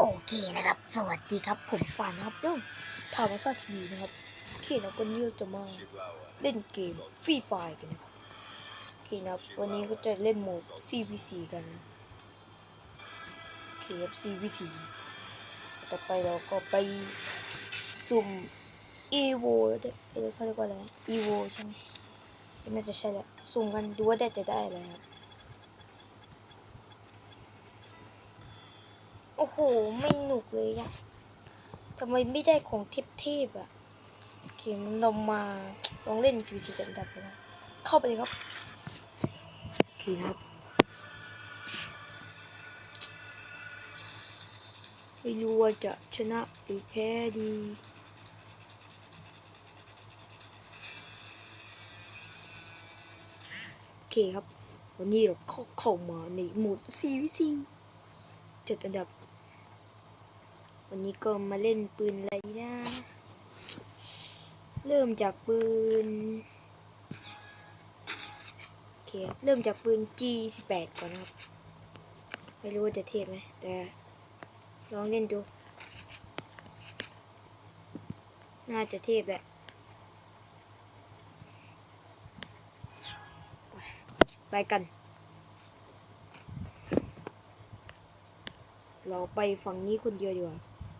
โอเคนะครับ สวัสดีครับผมฟานนะครับย่อมทาวาซาทีวีนะครับโอเคนะวันนี้เราจะมาเล่นเกมฟรีไฟกันนะครับโอเคนะครับวันนี้ก็จะเล่นโหมด CVC กันโอเคครับ CVC ต่อไปเราก็ไปสุ่ม EVO เดี๋ยวเขาเรียกว่าอะไร EVO ใช่ไหมน่าจะใช่แหละสุ่มกันดูว่าได้จะได้อะไรครับ โอ้โห ไม่หนุกเลยอะทำไมไม่ได้ของเทพๆอะเคมันเรามาลองเล่น CVC จันดับไปนะ เข้าไปเลยครับโอเคนครับไม่รู้ว่าจะชนะหรือแพ้ดีโอเคครับ วันนี้เราเข้ามาในโหมด CVC จัดอันดับ วันนี้ก็มาเล่นปืนอะไรนะ เริ่มจากปืนโอเคเริ่มจากปืน G18 ก่อนนะครับ ไม่รู้ว่าจะเทพไหม แต่ลองเล่นดู น่าจะเทพแหละไปกัน เราไปฝั่งนี้คนเดียวดีกว่า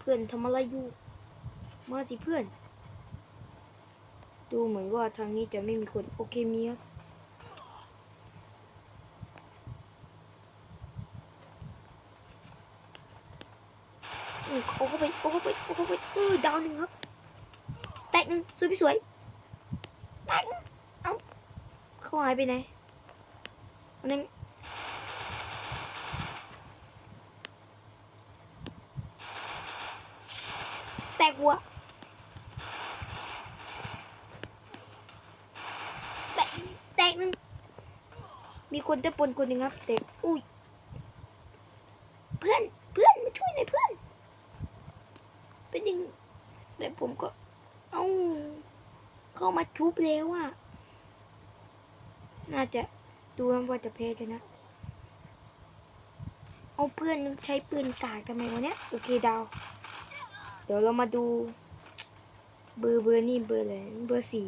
พื่อนทำอะไรอยู่ มาสิเพื่อน ดูเหมือนว่าทางนี้จะไม่มีคน โอเคมีครับอืมเอาเข้าไปเอาเข้าไปเอาเข้าไปเออดาวหนึ่งครับ แตกหนึ่งสวยพี่สวยแตกหนึ่งเอาเขาหายไปไหนอันนั้น แตกหัวแตกแตกหนึ่งมีค นได้ปนคนหนึ่งครับแตกอุ้ยเพื่อนเพื่อนมาช่วยหน่อยเพื่อนเป็นยังแต่ผมก็ เอาเข้ามาชุบแล้วอะน่าจะดูว่าจะแพ้ชนะ เอาเพื่อนใช้ปืนกากทำไมวะเนี้ยโอเคดาว เดี๋ยวเรามาดู เบอร์เบอร์นี่เบอร์อะไรเบอร์สี่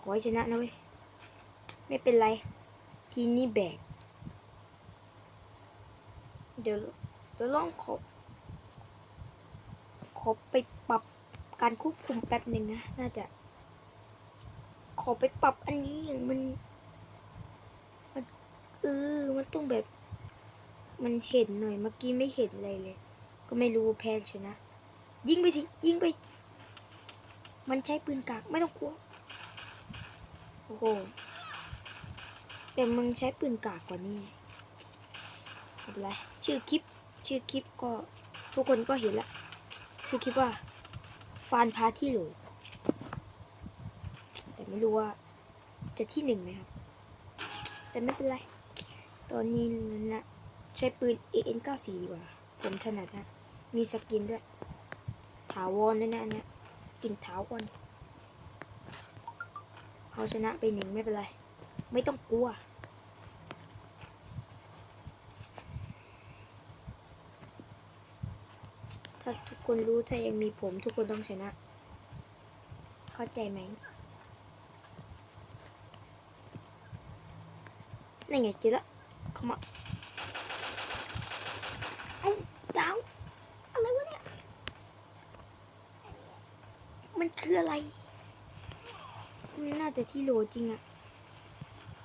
ขอให้ชนะนะเว้ย ไม่เป็นไร ทีนี้แบกเดี๋ยวเดี๋ยวลองขอขอไปปรับการควบคุมแป๊บหนึ่งนะ น่าจะ ขอไปปรับอันนี้อย่างมัน มันเออมันต้องแบบ มันเห็นหน่อย เมื่อกี้ไม่เห็นอะไรเลย ก็ไม่รู้แพ้ชนะ ยิงไปสิ ยิงไป มันใช้ปืนกาก ไม่ต้องกลัว โอ้โห แต่มึงใช้ปืนกากกว่านี้ไม่เป็นไรชื่อคลิป ชื่อคลิปก็ทุกคนก็เห็นละชื่อคลิปว่า ฟานพาที่หลแต่ไม่รู้ว่าจะที่หนึ่งไหมครับ แต่ไม่เป็นไร ตอนนี้นะใช้ปืน AN94 ดีกว่า ผมถนัดนะ มีสกินด้วย ถาวรด้วยนะเนี่ยสกินถาวรเขาชนะไปหนึ่งไม่เป็นไร ไม่ต้องกลัว ถ้าทุกคนรู้ถ้ายังมีผม ทุกคนต้องชนะ เข้าใจไหมนั่นไงเจอละเข้ามาเอ้าดาวอะไรวะเนี่ย มันคืออะไรมันน่าจะที่โลจริงอะ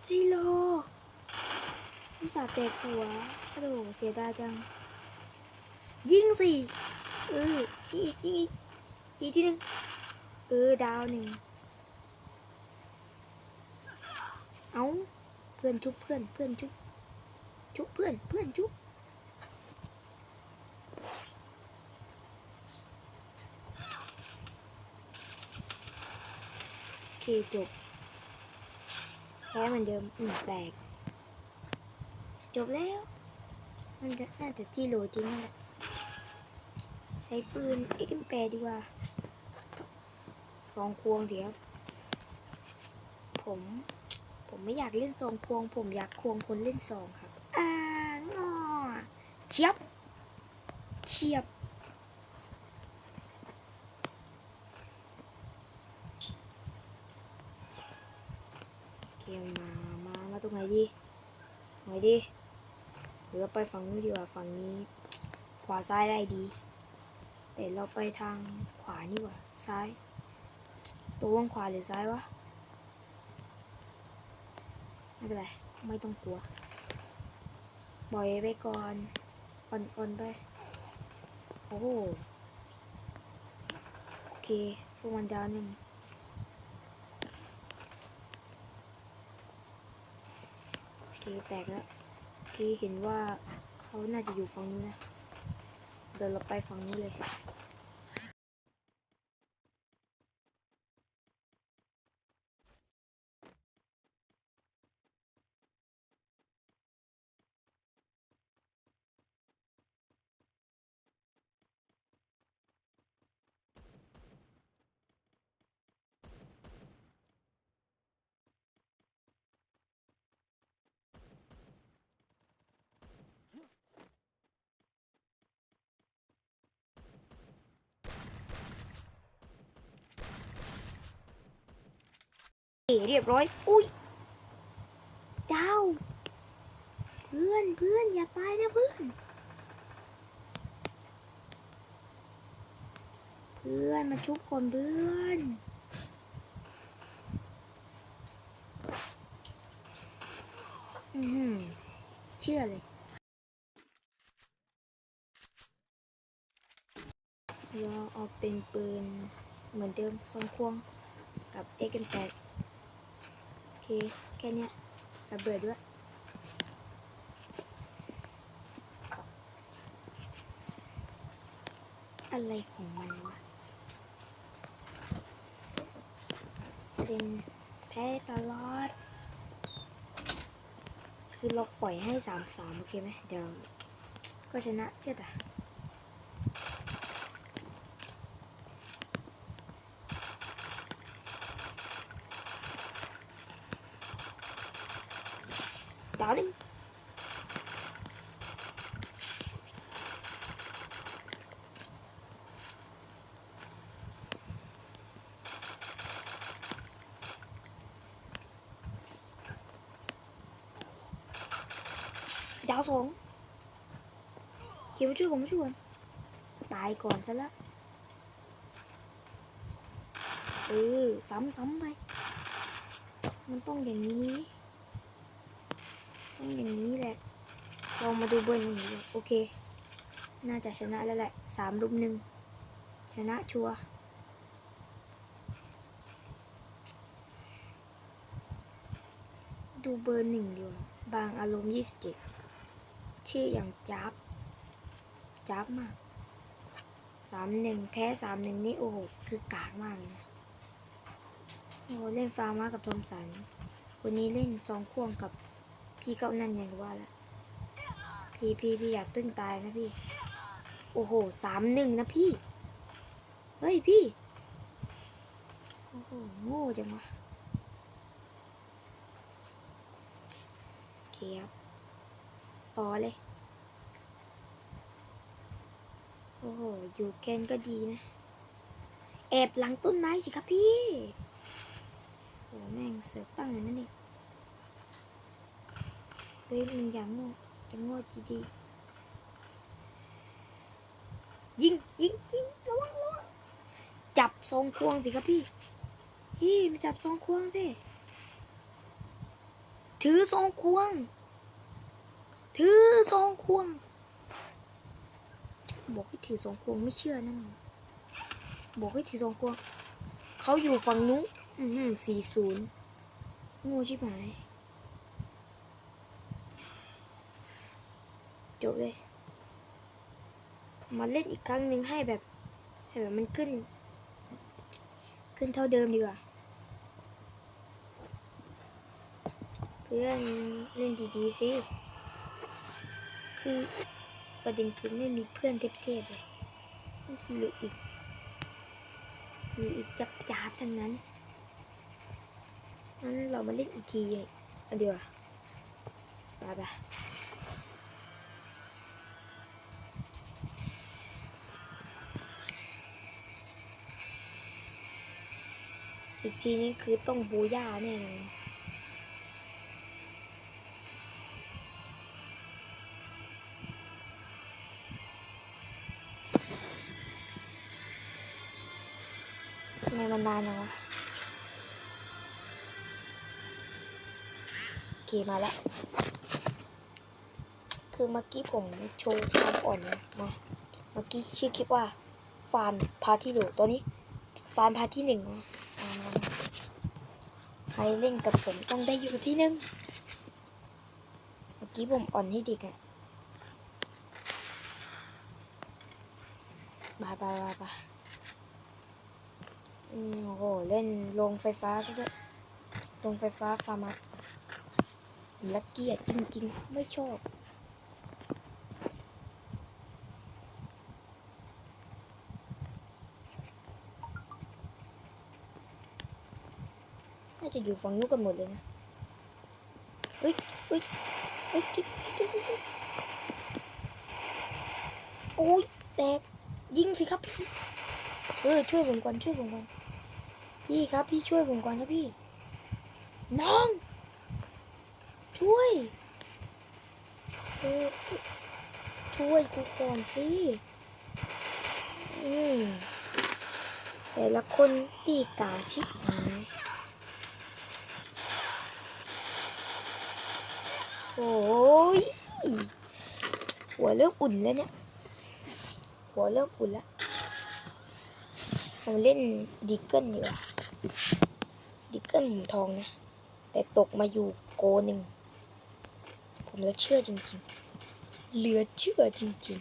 ที่โลอุตส่าห์แตกหัวกระโดดเสียดายจัง ยิงสิ เออยิงอีกยิงอีกอีกทีหนึ่งเออดาวหนึ่งเอาเพื่อนชุบเพื่อนเพื่อนชุบชุบเพื่อนเพื่อนชุบโอเคจบแพ้เหมือนเดิมอืมแตกจบแล้ว มันจะน่าจะที่โหลจริงนั่นแหละ ช้ปืนเอ็กแปดีกว่าสองควงเดี๋ยวผม ผมไม่อยากเล่นซองพวง ผมอยากควงคนเล่นซองครับอ่างอเชียบเฉียบเคมา มา มาตรงไหนดีไหนดีหรือไปฝั่งนู้นดีกว่าฝั่งนี้ ขวาซ้ายได้ดี แต่เราไปทางขวานี่กว่าซ้ายตัววงขวาหรือซ้ายวะไม่เป็นไรไม่ต้องกลัวปล่อยไปก่อนอ่อนๆไปโอ้โหโอเคฟูมันดาวหนึ่งโอเคแตกแล้วโอเคเห็นว่าเขาน่าจะอยู่ฝั่งนู้นะ เดินเราไปฝั่งนี้เลย เอ๋เรียบร้อย อุ้ยเจ้า เพื่อนเพื่อนอย่าตายนะเพื่อน เพื่อนมาชุบคนเพื่อนอือหือเชื่อเลยเราเอาเป็นปืนเหมือนเดิมทรงควงกับเอ็กันแตก เค แค่เนี้ยระเบิดด้วยอะไรของมันวะเป็นแพ้ตลอด คือเราปล่อยให้สามสามโอเคไหมเดี๋ยว ก็ชนะเชื่อแต่ดาวหนึ่งดาวสองเขียว มาช่วยผมมาช่วยผมตายก่อนซะละเออซ้ำๆไป มันต้องอย่างนี้ต้องอย่างนี้แหละลองมาดูเบอร์หนึ่งดูโอเค น่าจะชนะแล้วแหละสามรุมหนึ่งชนะชัวดูเบอร์หนึ่งดีกว่าบางอารมณ์ยี่สิบเจ็ดชื่ออย่างจับ จับมากสามหนึ่งแพ้สามหนึ่งนี่โอ้โหคือกากมากเลยนะโอ้เล่นฟาร์มากับทอมสันคนนี้เล่นจองควงกับพี่เก้านั่นยังว่าละพี่พี่พี่อยากตึ้งตายนะพี่ โอ้โหสามหนึ่งนะพี่ เฮ้ยพี่ โอ้โหโง่จังวะเคครับต่อเลย โอ้โห อยู่แกนก็ดีนะ แอบหลังต้นไม้สิครับพี่ โอ้แม่งเสือกตั้งอยู่นั่นเองเฮ้ยมึงอย่างโง่จะโง่จีดียิงยิงยิงระวังระวังจับทรงควงสิครับพี่พี่มาจับทรงควงสิถือทรงควง ถือทรงควง บอกให้ถือทรงควงไม่เชื่อนะมึงบอกให้ถือทรงควงเขาอยู่ฝั่งนู้นอืมสี่ศูนย์งูชิบหายจบเลยมาเล่นอีกครั้งหนึ่งให้แบบให้แบบมันขึ้น ขึ้นเท่าเดิมดีกว่า เพื่อนเล่นดีๆสิคือ ประเด็นคือไม่มีเพื่อนเทพๆเลยนี่ฮิโอีกมีอีกจับจับทั้งนั้นงั้นเรามาเล่นอีกทีเลยเดี๋ยวไปไปอีกทีนี้คือต้องบูย่าแน่ ไมมันนานจังวะโอเคมาแล้ว คือเมื่อกี้ผมโชว์ความอ่อนมาเมื่อกี้ชื่อคลิปว่า ฟานพาที่หนึ่งตัวนี้ ฟานพาที่หนึ่งใครเล่นกับผมต้องได้อยู่ที่หนึ่งเมื่อกี้ผมอ่อนให้เด็กอะบายบายบายบายอืมโอ้โห เล่นโรงไฟฟ้าซะด้วยโรงไฟฟ้าฟาร์มัสละเกียดจริงๆ ไม่ชอบ น่าจะอยู่ฝั่งนู้นกันหมดเลยนะเฮ้ยเฮ้ยเฮ้ยโอ้ยแตกยิงสิครับพี่เออช่วยผมก่อนช่วยผมก่อน พี่ครับพี่ช่วยผมก่อนนะพี่ น้อง ช่วยช่วยกูก่อนสิอืมแต่ละคนตีกาชิบหายโอ้ยหัวเริ่มอุ่นแล้วเนี่ย หัวเริ่มอุ่นแล้วผมเล่นดิเกิลดีกว่า ดิเกิลทองนะ แต่ตกมาอยู่โกหนึ่ง ผมเหลือเชื่อจริงๆ เหลือเชื่อจริง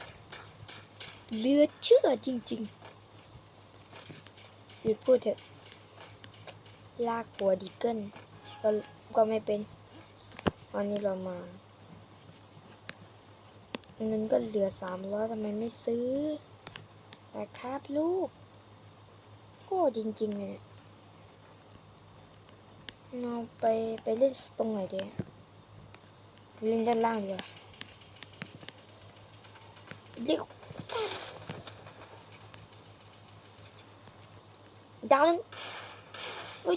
ๆ เหลือเชื่อจริงๆหยุดพูดเถอะ ลากหัวดิเกิลก็ก็ไม่เป็นวันนี้เรามาเงินก็เหลือสามร้อยทำไมไม่ซื้อแต่ครับลูก พ่อจริงๆเลยเนี่ยเราไปไปเล่นตรงไหนดีเล่นด้านล่างเลยเรียกดาวนึงอุ้ย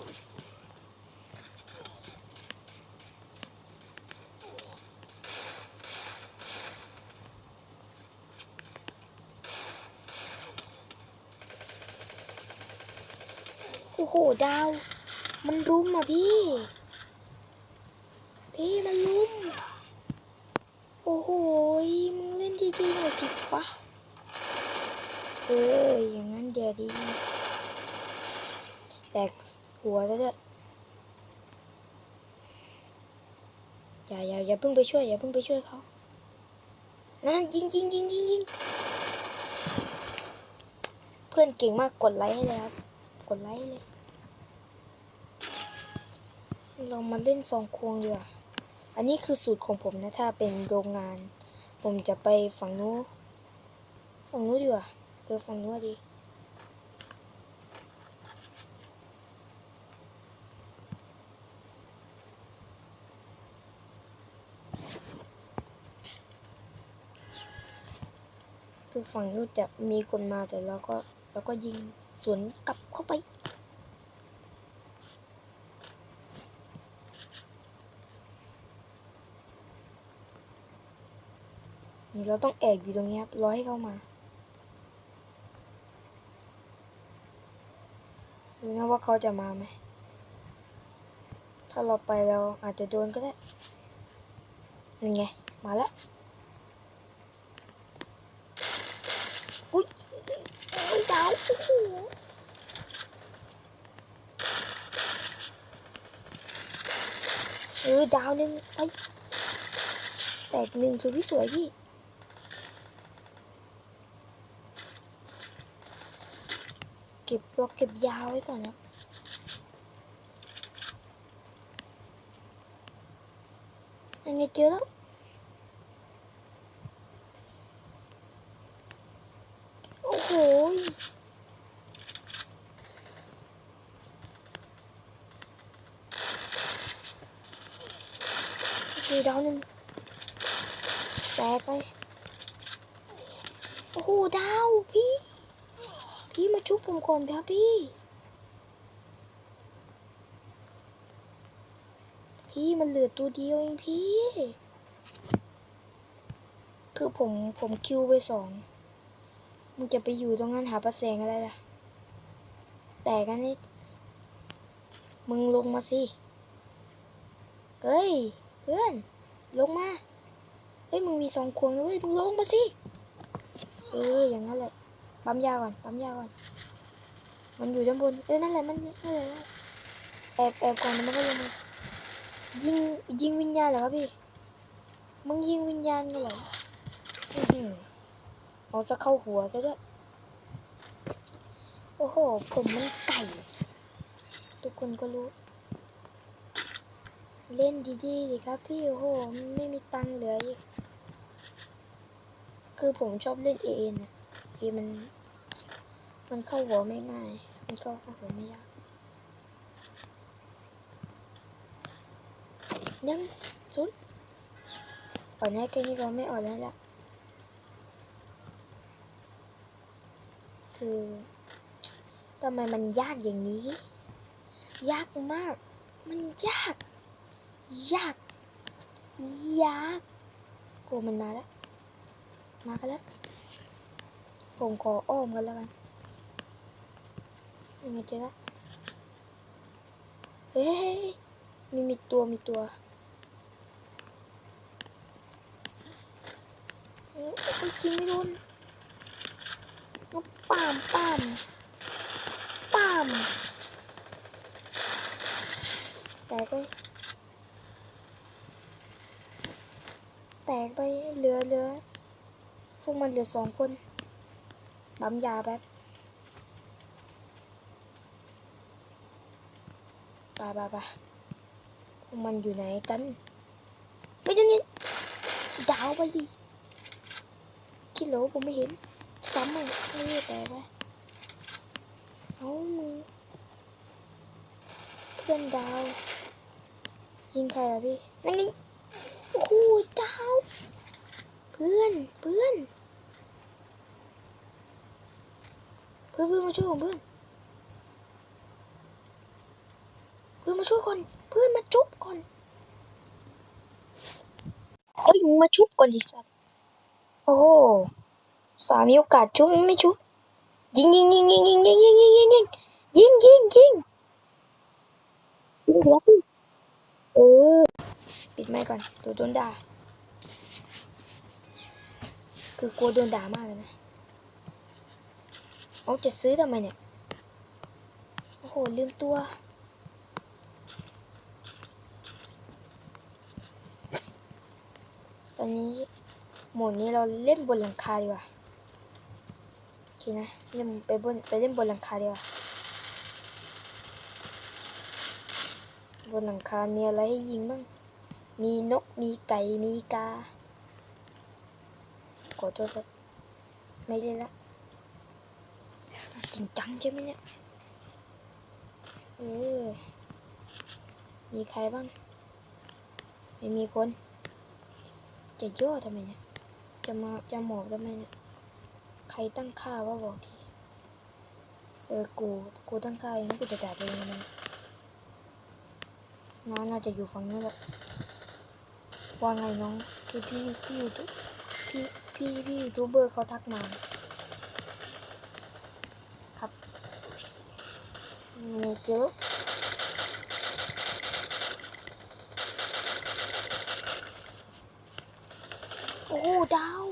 หดาว มันรุมอะพี่ พี่มันรุม โอ้โหยมึงเล่นดีๆหน่อยสิฟะเอออย่างนั้นเดี๋ยวดีแตกหัวแล้วจะอย่าอย่าอย่าเพิ่งไปช่วย อย่าเพิ่งไปช่วยเขานั่นยิงยิงยิงยิงยิงเพื่อนเก่งมากกดไลค์ให้เลยครับ กดไลค์เลย เรามาเล่นซองควงดีกว่าอันนี้คือสูตรของผมนะ ถ้าเป็นโรงงาน ผมจะไปฝั่งนู้นฝั่งนู้นดีกว่าเออฝั่งนู้นดีคือฝั่งนู้นจะมีคนมาแต่เราก็เราก็ยิงสวนกลับเข้าไป นี่เราต้องแอบอยู่ตรงนี้ครับรอให้เข้ามาดูนะว่าเขาจะมาไหม ถ้าเราไปเราอาจจะโดนก็ได้นี่ไง มาแล้ว อุ้ยอุ้ยดาวโอ้โหเออดาวหนึ่งไปแตกหนึ่งสวยพี่สวยพี่ เก็บตัวเก็บยาวไว้ก่อนนะยังไงเจอแล้วโอ้โหยโดาวนึงแตกไป โอ้โห ดาวพี่ พี่มาชุบผมก่อนครับพี่ พี่มันเหลือตัวเดียวเองพี่ คือผมผมคิวไปสองมึงจะไปอยู่ตรงนั้นหาประแสงอะไรล่ะ แต่กันนี่มึงลงมาสิ เอ้ย เพื่อน ลงมา เฮ้ย มึงมีสองควงด้วยมึงลงมาสิ เอออย่างนั้นแหละ ปั๊มยาก่อน ปั๊มยาก่อน มันอยู่ด้านบน เออ นั่นแหละ มันนั่นแหละแอบแอบก่อนแล้วมันก็ลงมายิง ยิงวิญญาณเหรอครับพี่ มึงยิงวิญญาณกันเหรอเอาซะเข้าหัวซะด้วย โอ้โห ผมมันไก่ ทุกคนก็รู้ เล่นดีๆดิครับพี่ โอ้โห ไม่มีตังค์เหลืออีก คือผมชอบเล่นเอเอ็นะ เอมัน มันเข้าหัวไม่ง่าย มันก็เข้าหัวไม่ยากยังสุดอ่อนให้แค่นี้ก็ไม่อ่อนแล้วละคือทำไมมันยากอย่างนี้ ยากมาก มันยาก ยาก ยากโอ้มันมาแล้ว มากันแล้ว ผมขออ้อมกันแล้วกันยังไงเจ๊ละเฮ้ยมีมีตัวมีตัวโอ้ยจริงไม่โดนน้องปามปามปามแตกไปแตกไปเหลือเหลือพวกมันเหลือสองคน ปั๊มยาแป๊บไปไปไปพวกมันอยู่ไหนกันไม่ใช่นี่ดาวไปดิกิโลผมไม่เห็น ซ้ำอะนี่แตกไปเอามือเพื่อนดาว ยิงใครล่ะพี่ นั่นนี่โอ้โหดาว เพื่อน เพื่อน เพื่อนเพื่อนมาช่วยผมเพื่อนเพื่อนมาช่วยก่อนเพื่อนมาจุบก่อนเอ้ยมึงมาชุบก่อนดิสัตว์โอ้โหสามีโอกาสชุบไม่ชุบยิงยิงยิงยิงยิงยิงยิงยิงยิงยิงยิงยิงยิงยิงเสียพี่เออปิดไมค์ก่อนตัวโดนด่าคือกลัวโดนด่ามากเลยนะ เอาจะซื้อทำไมเนี่ย โอ้โห ลืมตัว ตอนนี้โหมดนี้เราเล่นบนหลังคาดีกว่าโอเคนะเล่นไปบนไปเล่นบนหลังคาดีกว่าบนหลังคา มีอะไรให้ยิงบ้าง มีนก มีไก่ มีกา ขอโทษครับ ไม่ได้ละ ริงจังใช่ไหมเนี่ยเออมีใครบ้าง ไม่มีคน จะย่อทำไมเนี่ย จะมาจะหมอบทำไมเนี่ย ใครตั้งค่าว่าบอกที เออ กู กูตั้งค่าเองกูจะด่าตัวเองมันน้าน่าจะอยู่ฝั่งนู้นแหละว่าไงน้องที่พี่พี่ยูทูบพี่พี่พี่ยูทูบเบอร์เขาทักมา ครับ มีเจอโอ้ดาว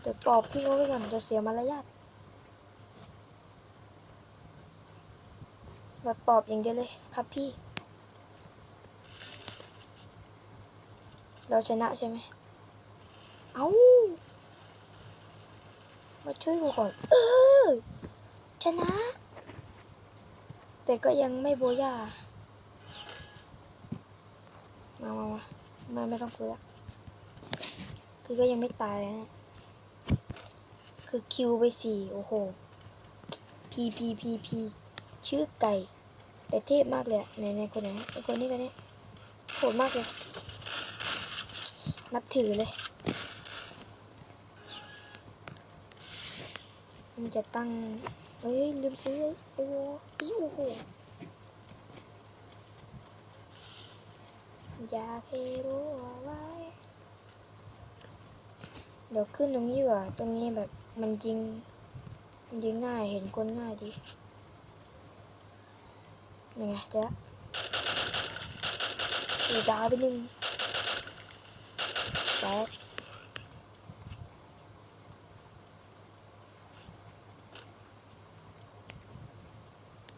เดี๋ยวตอบพี่เขาไว้ก่อนจะเสียมารยาทเราตอบอย่างเดียวเลยครับพี่ เราชนะใช่ไหม เอามาช่วยกูก่อนเนะ แต่ก็ยังไม่โบย่ามามามาไม่ไม่ต้องคุยละคือก็ยังไม่ตายนะคือคิวไปสี่โอ้โห พีพีพีพีชื่อไก่ แต่เทพมากเลยอะไหนไหนคนไหนไอคนนี้คนนี้โหดมากเลย นับถือเลย มันจะตั้ง เฮ้ยลืมซื้อไอ้วอีโอ้โหอยากให้รู้เอาไว้เดี๋ยวขึ้นตรงนี้ดีกว่าตรงนี้แบบมันยิงมันยิงง่ายเห็นคนง่ายดียังไงเจ๊ะเดี๋ยวดาวไปหนึ่งแป๊ะ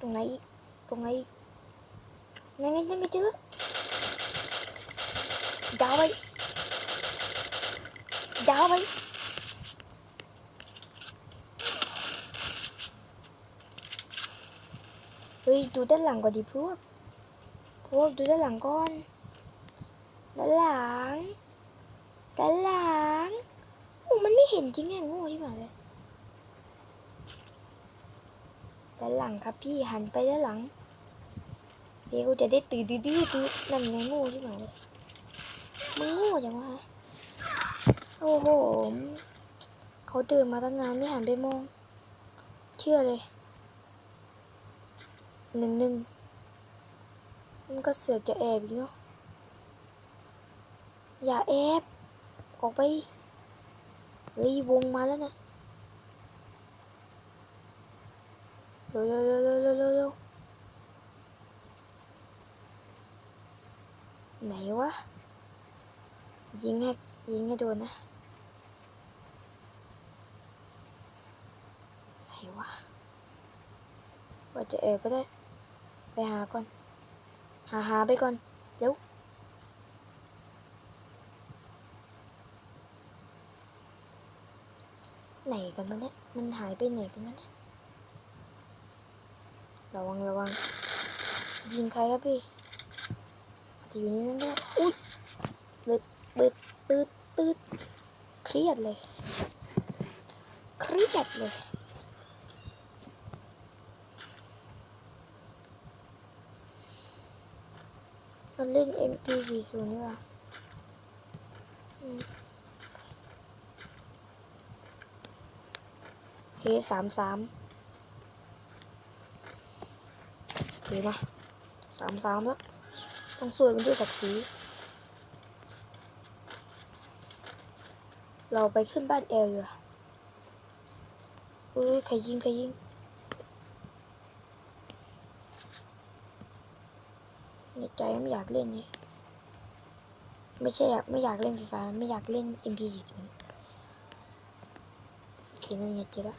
ตรงไหนอีก ตรงไหนอีกนั่นไงนั่นไงเจอดาวไปดาวไปเฮ้ยดูด้านหลังก่อนดิพวกพวกดูด้านหลังก่อนด้านหลังด้านหลังโอ้มันไม่เห็นจริงไงโง่ที่มาเลย ด้านหลังครับพี่หันไปด้านหลัง เดี๋ยวกูจะได้ตื่นดื้อดื้อดื้นั่นไงง่ที่มาเลยมึงง่จังวะโอ้โหเขาเดินมาตั้งนานไม่หันไปมอง เชื่อเลยหนึ่งหนึ่งมันก็เสือกจะแอบอีกเนาะอย่าแอบ ออกไปเฮ้ยวงมาแล้วนะ เร็วเร็วเร็วเร็วเร็วเร็วไหนวะ ยิงให้ยิงให้โดนนะ ไหนวะว่าจะแอบก็ได้ ไปหาก่อน หาหาไปก่อน เร็วไหนกันวะเนี่ย มันหายไปไหนกันวะเนี่ย ระวังระวังยิงใครครับพี่อาจจะอยู่นี่นั่นด้วยอุ้ยตืดตืดตืดตืดเครียดเลย เครียดเลยเราเล่น MP40 นี่ว่ะเคสามสามโอเค มาสามสามแล้วต้องสวยกันด้วยศักดิ์ศรีเราไปขึ้นบ้านแอลอยู่อะเอ้ยใครยิงใครยิงในใจไม่อยากเล่นนี่ไม่ใช่อยากไม่อยากเล่นไฟฟ้าไม่อยากเล่น MP4 ตัวนี้โอเคนั่นไงเจอละ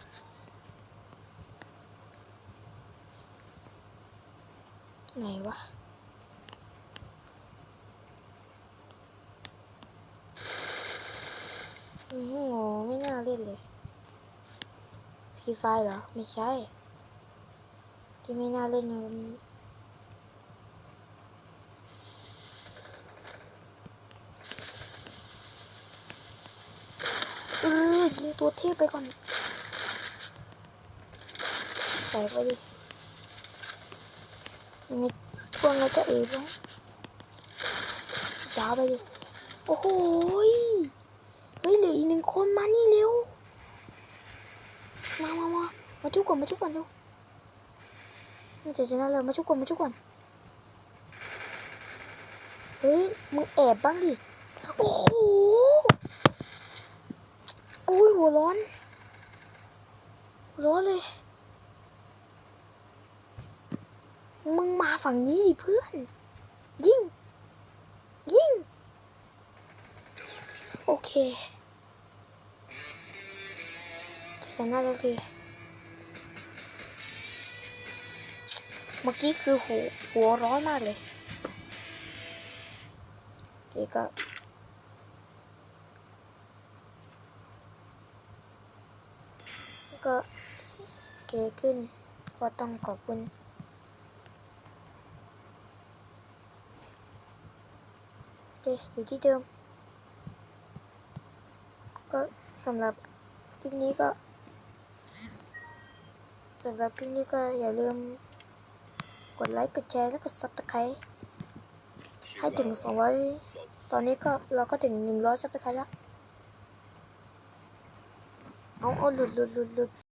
ไหนวะโอ้โหไม่น่าเล่นเลยพีไฟเหรอ ไม่ใช่ ที่ไม่น่าเล่นเลยเออยิงตัวเทพไปก่อนแตกไปดิ ยังไงพวกเราจะเอ๋บ้างดาไปดิโอ้โหเฮ้ยเหลืออีกหนึ่งคนมานี่เร็ว มามามามาชุบก่อนมาชุบก่อนเร็วนี่จะชนะเลยมาชุบก่อนมาชุบก่อน เฮ้ยมึงแอบบ้างดิ โอ้โหโอ้ยหัวร้อน ร้อนเลย มึงมาฝั่งนี้ดิเพื่อน ยิง ยิง โอเคชนะแล้วทีเมื่อกี้คือหัวหัวร้อนมากเลยเด็กก็ก็เกขึ้นก็ต้องขอบคุณ โอ เคอยู่ที่เดิม ก็สำหรับคลิปนี้ก็สำหรับคลิปนี้ก็อย่าลืม กดไลค์ กดแชร์ แล้วก็ subscribe ให้ถึง200ตอนนี้ก็เราก็ถึง100 subscribe แล้ว เอาเอาหลุดหลุดหลุดหลุด